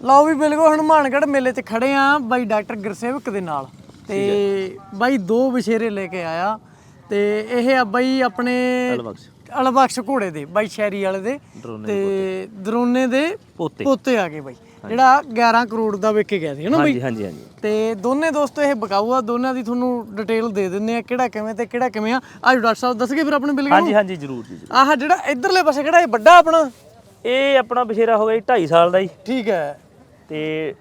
ਲਓ ਵੀ ਬਿਲਕੁਲ ਹਨੂਮਾਨਗੜ੍ਹ ਮੇਲੇ 'ਚ ਖੜੇ ਆ ਬਾਈ ਡਾਕਟਰ ਗੁਰਸੇਵਕ ਦੇ ਨਾਲ ਤੇ ਬਾਈ ਦੋ ਵਿਸ਼ੇਰੇ ਲੈ ਕੇ ਆਇਆ ਤੇ ਇਹ ਆ ਬਾਈ ਆਪਣੇ ਬਖਸ਼ ਅਲਬਖਸ਼ ਘੋੜੇ ਦੇ ਬਾਈ ਸ਼ੈਰੀ ਵਾਲੇ ਦੇ ਤੇ ਦਰੋਨੇ ਦੇ ਪੋਤੇ। ਪੋਤੇ ਆ ਗਏ ਬਾਈ ਜਿਹੜਾ 11 ਕਰੋੜ ਦਾ ਵਿਕ ਕੇ ਗਿਆ ਸੀ ਹਨਾ ਬਾਈ? ਹਾਂਜੀ ਹਾਂਜੀ ਹਾਂਜੀ। ਤੇ ਦੋਨੇ ਦੋਸਤੋ ਇਹ ਬਕਾਊ ਆ ਦੋਨਾਂ ਦੀ ਤੁਹਾਨੂੰ ਡਿਟੇਲ ਦੇ ਦਿੰਨੇ ਆ ਕਿਹੜਾ ਕਿਵੇਂ ਤੇ ਕਿਹੜਾ ਕਿਵੇਂ ਆ। ਅੱਜ ਡਾਕਟਰ ਸਾਹਿਬ ਦੱਸਗੇ ਫਿਰ ਆਪਣੇ ਬਿੱਲ ਹਾਂਜੀ ਹਾਂਜੀ ਜ਼ਰੂਰ ਜੀ। ਆਹ ਜਿਹੜਾ ਇਧਰਲੇ ਪਾਸੇ ਕਿਹੜਾ ਇਹ ਵੱਡਾ ਆਪਣਾ? ਇਹ ਆਪਣਾ ਬਸ਼ੇਰਾ ਹੋ ਗਿਆ ਜੀ 2.5 ਸਾਲ ਦਾ ਜੀ। ਠੀਕ ਹੈ। ਤੇ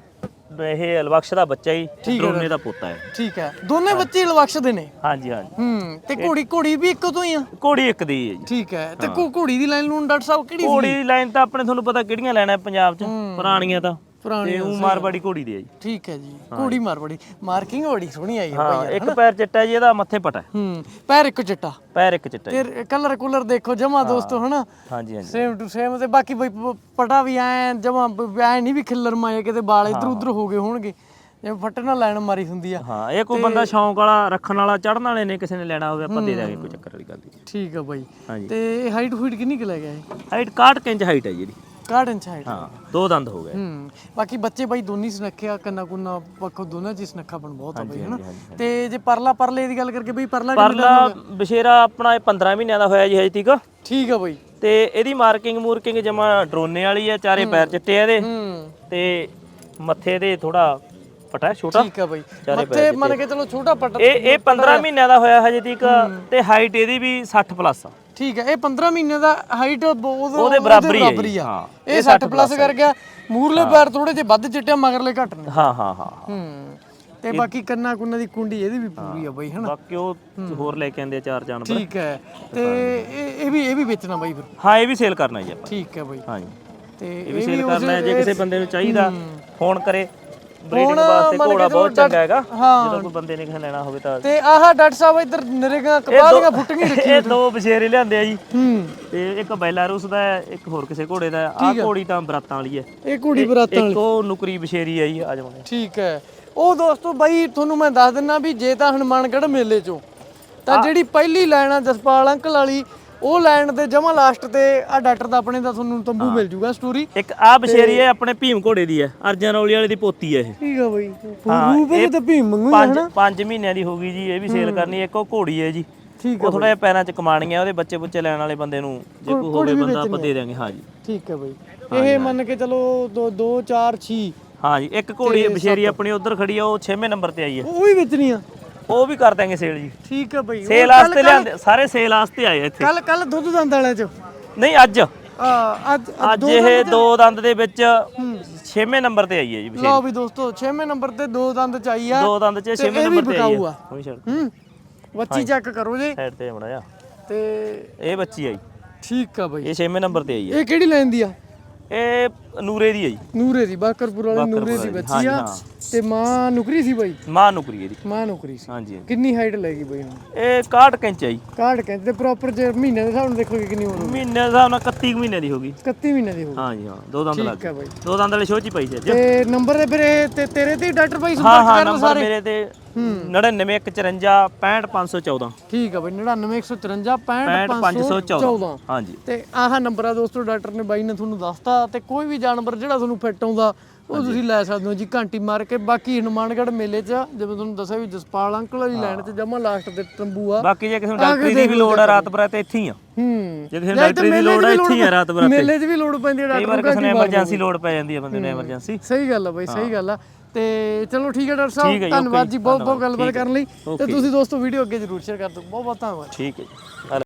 ਇਹ ਅਲਬਖਸ਼ ਦਾ ਬੱਚਾ ਜੀ ਡਰੋਨੇ ਦਾ ਪੋਤਾ ਹੈ। ਠੀਕ ਹੈ। ਦੋਨੇ ਬੱਚੇ ਲਵਕਸ਼ ਦੇ ਨੇ? ਹਾਂਜੀ ਹਾਂਜੀ। ਹੂੰ ਤੇ ਘੋੜੀ ਘੋੜੀ ਵੀ ਇੱਕੋ ਤੋਂ ਹੀ ਆ? ਘੋੜੀ ਇੱਕ ਦੀ ਹੈ ਜੀ। ਠੀਕ ਹੈ। ਤੇ ਘੋ- ਘੋੜੀ ਦੀ ਲਾਈਨ ਨੂੰ ਡਾਕਟਰ ਸਾਹਿਬ ਕਿਹੜੀ ਸੀ ਘੋੜੀ ਦੀ ਲਾਈਨ ਤਾਂ ਆਪਣੇ ਤੁਹਾਨੂੰ ਪਤਾ ਕਿਹੜੀਆਂ ਲੈਣਾ ਪੰਜਾਬ 'ਚ? ਪੁਰਾਣੀਆਂ ਤਾਂ। ਪੁਰਾਣੀ ਤੇ ਉਹ ਮਾਰਵਾੜੀ ਘੋੜੀ ਦੀ ਹੈ ਜੀ। ਠੀਕ ਹੈ ਜੀ ਘੋੜੀ ਮਾਰ ਬੜੀ ਮਾਰਕਿੰਗ ਬੜੀ ਸੋਹਣੀ ਆਈ ਹੈ ਹਾਂ ਇੱਕ ਪੈਰ ਚਿੱਟਾ ਜੀ ਇਹਦਾ ਮੱਥੇ ਪਟਾ। ਹੂੰ ਪੈਰ ਇੱਕ ਚਿੱਟਾ। ਪੈਰ ਇੱਕ ਚਿੱਟਾ ਜੀ। ਤੇ ਕਲਰ ਕੂਲਰ ਦੇਖੋ ਜਮਾ ਦੋਸਤੋ ਹਨਾ? ਹਾਂਜੀ ਹਾਂਜੀ। ਸੇਮ ਟੂ ਸੇਮ ਤੇ ਬਾਕੀ ਬਈ ਪ- ਪਟਾ ਵੀ ਐ ਜਮਾ ਐ ਨਹੀਂ ਵੀ ਖਿੱਲਰ ਮਾਏ ਕਿਤੇ ਵਾਲ ਇਧਰ ਉਧਰ ਹੋ। ਗਏ ਹੋਣਗੇ। ਜਿਵੇਂ ਫੱਟੇ ਨਾਲ ਲਾਈਨ ਮਾਰੀ ਹੁੰਦੀ ਆ। ਹਾਂ ਇਹ ਕੋਈ ਬੰਦਾ ਸ਼ੌਂਕ ਵਾਲਾ ਰੱਖਣ ਵਾਲਾ ਚੜਨ ਵਾਲੇ ਨੇ ਕਿਸੇ ਨੇ ਲੈਣਾ ਹੋਵੇ ਆਪਾਂ ਦੇ ਦਾਂਗੇ ਕੋਈ ਚੱਕਰ ਵਾਲੀ ਗੱਲ ਨਹੀਂ। ਠੀਕ ਆ ਬਾਈ। ਹਾਂਜੀ। ਤੇ ਹਾਈਟ ਹੂਟ ਕਿੰਨੀ ਕੁ ਲੈ ਗਿਆ ਇਹ? ਹਾਈਟ 61 ਇੰਚ ਹਾਈਟ ਹੈ ਜੀ ਇਹਦੀ। 61 ਇੰਚ ਹਾਈਟ ਹਾਂ ਦੋ ਦੰਦ ਹੋ ਗਏ। ਹੂੰ ਬਾਕੀ ਬੱਚੇ ਬਾਈ ਦੋਨੀ ਸੁਨੱਖਿਆ ਕੰਨਾ ਕੁੰਨਾ ਪੱਖੋਂ ਦੋਨਾਂ ਚ ਸੁਨੱਖਾਪਣ ਬਹੁਤ ਆ ਬਾਈ ਹਨਾ? ਤੇ ਜੇ ਪਰਲਾ ਪਰਲੇ ਦੀ ਗੱਲ ਕਰਕੇ ਬਈ ਪਰਲਾ ਪਰਲਾ ਬਸ਼ੇਰਾ ਆਪਣਾ ਇਹ 15 ਮਹੀਨਿਆਂ ਦਾ ਹੋਇਆ ਜੀ ਹਜੇ ਤੀਕ ਠੀਕ ਆ ਬਾਈ। ਤੇ ਇਹਦੀ ਮਾਰਕਿੰਗ ਮੂਰਕਿੰਗ ਜਮਾ ਡਰੋਨੇ ਵਾਲੀ ਹੈ ਚਾਰੇ ਪੈਰ ਚਿੱਟੇ ਆ ਇਹਦੇ। ਹੂੰ। ਤੇ ਮੱਥੇ ਦੇ ਥੋੜਾ ਪਟਾ ਛੋਟਾ। ਠੀਕ ਆ ਬਾਈ। ਮੱਥੇ ਮੰਨ ਕੇ ਚਲੋ ਛੋਟਾ ਪਟ ਇਹ ਇਹ 15 ਮਹੀਨਿਆਂ ਦਾ ਹੋਇਆ ਹਜੇ ਤੀਕ। ਤੇ ਹਾਈਟ ਇਹਦੀ ਵੀ 60 ਪਲੱਸ ਆ। ਠੀਕ ਹੈ ਇਹ 15 ਮਹੀਨੇ ਦਾ ਹਾਈਟ ਉਹਦੇ ਬਰਾਬਰ ਹੀ ਹੈ ਜੀ, ਹਾਂ। ਇਹ 60 ਪਲੱਸ ਕਰ ਗਿਆ। ਮੂਰਲੇ ਪੈਰ ਥੋੜੇ ਜਿਹੇ ਵੱਧ ਚਿੱਟੇ ਆ, ਮਗਰਲੇ ਘੱਟ ਨੇ। ਹਾਂ ਹਾਂ ਹਾਂ ਹੂੰ। ਤੇ ਬਾਕੀ ਕੰਨਾ ਕੁੰਨਾ ਦੀ ਕੁੰਡੀ ਇਹਦੀ ਵੀ ਪੂਰੀ ਆ ਬਾਈ ਹਨਾ? ਬਾਕੀ ਉਹ ਹੋਰ ਲੈ ਕੇ ਆਂਦੇ ਆ ਚਾਰ ਜਾਨਵਰ। ਠੀਕ ਹੈ ਤੇ ਇਹ ਇਹ ਵੀ ਇਹ ਵੀ ਵੇਚਣਾ ਬਾਈ ਫਿਰ। ਹਾਂ ਇਹ ਵੀ ਸੇਲ ਕਰਨਾ ਜੀ ਆਪਾਂ। ਠੀਕ ਹੈ ਬਾਈ। ਹਾਂਜੀ ਤੇ ਇਹ ਵੀ ਸੇਲ ਕਰਨਾ ਹੈ ਜੇ ਕਿਸੇ ਬੰਦੇ ਨੂੰ ਚਾਹੀਦਾ ਫੋਨ ਕਰੇ। ਬਰੀਡਿੰਗ ਵਾਸਤੇ ਘੋੜਾ ਬਹੁਤ ਚੰਗਾ ਹੈਗਾ। ਜਦੋਂ ਕੋਈ ਬੰਦੇ ਨੇ ਕਿਸੇ ਲੈਣਾ ਹੋਵੇ ਤਾਂ। ਤੇ ਆਹ ਡਾਕਟਰ ਸਾਹਿਬ ਇੱਧਰ ਨਰੇਗਾ ਕਪਾਹ ਦੀਆਂ ਫੁੱਟੀਆਂ ਰੱਖੀ ਇਹ ਦੋ ਬਸ਼ੇਰੇ ਲਿਆਂਦੇ ਆ ਜੀ। ਹੂੰ। ਤੇ ਇੱਕ ਬੈਲਾਰੂਸ ਦਾ ਇੱਕ ਹੋਰ ਕਿਸੇ ਘੋੜੇ ਦਾ ਆ ਘੋੜੀ ਤਾਂ ਬਰਾਤਾਂ ਵਾਲੀ ਹੈ। ਇਹ ਕੁੜੀ ਬਰਾਤਾਂ ਇੱਕ ਉਹ ਨੁਕਰੀ ਬਸ਼ੇਰੀ ਹੈ ਜੀ ਆ ਜਾਵਾਂਗੇ। ਠੀਕ ਹੈ। ਉਹ ਦੋਸਤੋ ਬਾਈ ਤੁਹਾਨੂੰ ਮੈਂ ਦੱਸ ਦਿੰਨਾ ਵੀ ਜੇ ਤਾਂ ਹਨੂਮਾਨਗੜ੍ਹ ਮੇਲੇ ਚੋਂ ਤਾਂ ਜਿਹੜੀ ਪਹਿਲੀ ਲਾਈਨ ਆ ਜਸਪਾਲ ਅੰਕਲ ਵਾਲੀ ਉਹ ਲਾਈਨ ਦੇ ਜਮਾ ਲਾਸਟ ਤੇ ਆ ਡਾਕਟਰ ਦਾ ਆਪਣੇ ਦਾ ਤੁਹਾਨੂੰ ਤੰਬੂ ਮਿਲ ਜੂਗਾ ਸਟੋਰੀ ਇੱਕ ਆ ਬਸ਼ੇਰੀ ਹੈ ਆਪਣੇ ਭੀਮ ਘੋੜੇ ਦੀ ਹੈ ਅਰਜਨ ਰੌਲੀ ਵਾਲੇ ਦੀ ਪੋਤੀ ਹੈ ਇਹ। ਠੀਕ ਆ ਬਾਈ। ਰੂਪ ਇਹ ਤਾਂ ਭੀਮ ਮੰਗੂ ਪੰਜ ਪੰਜ ਮਹੀਨਿਆਂ ਦੀ ਹੋ ਗਈ ਜੀ ਇਹ ਵੀ ਸੇਲ ਕਰਨੀ ਇੱਕ ਉਹ ਘੋੜੀ ਹੈ ਜੀ। ਠੀਕ ਉਹ ਥੋੜਾ ਜਿਹਾ ਪੈਰਾਂ 'ਚ ਕਮਾਣੀ ਹੈ ਉਹਦੇ ਬੱਚੇ ਬੁੱਚੇ ਲੈਣ ਵਾਲੇ ਬੰਦੇ ਨੂੰ ਜੇ ਕੋਈ ਹੋਵੇ ਬੰਦਾ ਆਪਾਂ ਦੇ ਦਿਆਂਗੇ ਹਾਂ ਜੀ। ਠੀਕ ਹੈ ਬਾਈ ਇਹ ਮੰਨ ਕੇ ਚਲੋ 2 2 4 6 ਹਾਂ ਜੀ ਇੱਕ ਘੋੜੀ ਬਸ਼ੇਰੀ ਆਪਣੀ ਉਧਰ ਖੜੀ ਆ ਉਹ 6ਵੇਂ ਨੰਬਰ ਤੇ ਆਈ ਹੈ। ਉਹ ਵੀ ਵੇਚਣੀ ਆ। ਉਹ ਵੀ ਕਰ ਦਾਂਗੇ ਸੇਲ ਜੀ। ਠੀਕ ਹੈ ਬਾਈ ਸੇਲ ਵਾਸਤੇ ਲਿਆਂਦੇ ਸਾਰੇ ਸੇਲ ਵਾਸਤੇ ਆਏ ਆ ਇੱਥੇ। ਕੱਲ ਕੱਲ ਦੁੱਧ ਦੰਦ ਵਾਲਿਆਂ ਚ? ਨਹੀਂ ਅੱਜ। ਆ ਅੱਜ ਅੱਜ ਇਹ ਦੋ ਦੰਦ ਦੇ ਵਿੱਚ 6ਵੇਂ ਨੰਬਰ ਤੇ ਆਈ ਹੈ ਜੀ ਲਓ ਵੀ ਦੋਸਤੋ 6ਵੇਂ ਨੰਬਰ ਤੇ ਦੋ ਦੰਦ ਚ ਆਈ ਆ ਦੋ ਦੰਦ 'ਚ 6ਵੇਂ ਇਹ ਵੀ ਨੰਬਰ ਤੇ ਆਈ ਆ। ਹੂੰ। ਬੱਚੀ ਚੈੱਕ ਕਰੋ ਜੀ। ਸਾਈਡ ਤੇ ਬਣਾਇਆ ਤੇ ਇਹ ਬੱਚੀ ਆਈ। ਠੀਕ ਆ ਬਾਈ। ਇਹ 6ਵੇਂ ਨੰਬਰ ਤੇ ਆਈ ਹੈ। ਇਹ ਕਿਹੜੀ ਲਾਈਨ ਦੀ ਆ? ਇਹ ਨੂਰੇ ਦੀ ਹੈ ਜੀ। ਨੂਰੇ ਦੀ ਬਾਕਰਪੁਰ ਵਾਲੀ ਨੂਰੇ ਦੀ ਬੱਚੀ ਆ। ਤੇ ਮਾਂ ਨੁਕਰੀ ਸੀ ਬਾਈ? ਮਾਂ ਨੁਕਰੀ ਇਹਦੀ ਮਾਂ ਨੁਕਰੀ ਸੀ। ਹਾਂਜੀ ਹਾਂਜੀ। ਕਿੰਨੀ ਹਾਈਟ ਲੈਗੀ ਬਾਈ ਨੂੰ ਇਹ 61 ਇੰਚ ਹੈ ਜੀ। ਕਾਰਡ ਕਹਿੰਦੇ ਤੇ ਪ੍ਰੋਪਰ ਜੇ ਮਹੀਨੇ ਦੇ ਹਿਸਾਬ ਨਾਲ ਦੇਖੋਗੇ ਕਿੰਨੀ ਉਮਰ ਹੋਊਗੀ ਮਹੀਨੇ ਦਾ ਹਿਸਾਬ ਨਾਲ 31 ਕੁ ਮਹੀਨੇ ਦੀ ਹੋਗੀ 31 ਮਹੀਨੇ ਦੀ ਹੋਊਗੀ ਹਾਂ ਜੀ ਹਾਂ। ਦੋ ਦੰਦ ਲੱਗ ਗਏ। ਬਾਈ। ਦੋ ਦੰਦ ਵਾਲੇ ਸ਼ੋਅ ਚ ਹੀ ਪਈ ਸੀ ਤੇ ਨੰਬਰ ਦੇ ਫਿਰ ਤੇ ਤੇਰੇ ਤੇ ਡਾਕਟਰ ਬਾਈ ਸੰਪਰਕ ਹਾਂ ਕਰਨ ਨੰਬਰ ਸਾਰੇ? ਮੇਰੇ ਤੇ 9954 65514 ਠੀਕ ਆ ਬਾਈ 99154 65514 65514 ਹਾਂਜੀ। ਤੇ ਆਹ ਨੰਬਰ ਆ ਦੋਸਤੋ ਡਾਕਟਰ ਨੇ ਬਾਈ ਨੇ ਤੁਹਾਨੂੰ ਦੱਸਤਾ ਤੇ ਕੋਈ ਵੀ ਜਾਨਵਰ ਜਿਹੜਾ ਤੁਹਾਨੂੰ ਫਿੱਟ ਆਉਂਦਾ ਉਹ ਤੁਸੀਂ ਲੈ ਸਕਦੇ ਹੋ ਜੀ ਘੰਟੀ ਮਾਰ ਕੇ। ਬਾਕੀ ਹਨੂਮਾਨਗੜ੍ਹ ਮੇਲੇ 'ਚ ਜਿਵੇਂ ਤੁਹਾਨੂੰ ਦੱਸਿਆ ਵੀ ਜਸਪਾਲ ਅੰਕਲ ਵਾਲੀ ਲਾਈਨ 'ਚ ਜਮਾ ਲਾਸਟ ਤੇ ਤੰਬੂ ਆ। ਬਾਕੀ ਜੇ ਕਿਸੇ ਨੂੰ ਡਾਕਟਰੀ ਦੀ ਵੀ ਲੋੜ ਆ ਰਾਤ ਬਰਾਤ ਇੱਥੇ ਹੀ ਆ। ਹੂੰ। ਜੇ ਕਿਸੇ ਨੂੰ ਡਾਕਟਰੀ ਦੀ ਲੋੜ ਆ ਇੱਥੇ ਹੀ ਆ ਰਾਤ ਬਰਾਤ। ਮੇਲੇ 'ਚ ਵੀ ਲੋੜ ਪੈਂਦੀ ਕਈ ਡਾਕਟਰ ਵਾਰ ਕਿਸੇ ਨੂੰ ਐਮਰਜੈਂਸੀ ਲੋੜ ਪੈ ਜਾਂਦੀ ਹੈ ਬੰਦੇ ਨੂੰ ਐਮਰਜੈਂਸੀ ਸਹੀ ਗੱਲ ਆ ਬਾਈ ਸਹੀ ਗੱਲ ਆ। ਤੇ ਚਲੋ ਠੀਕ ਹੈ ਡਾਕਟਰ ਸਾਹਿਬ ਧੰਨਵਾਦ ਜੀ ਬਹੁਤ ਬਹੁਤ ਗੱਲਬਾਤ ਕਰਨ ਲਈ ਤੇ ਤੁਸੀਂ ਦੋਸਤੋ ਵੀਡੀਓ ਅੱਗੇ ਜ਼ਰੂਰ ਸ਼ੇਅਰ ਕਰ ਦਿਓ। ਬਹੁਤ ਬਹੁਤ ਧੰਨਵਾਦ। ਠੀਕ ਹੈ ਜੀ।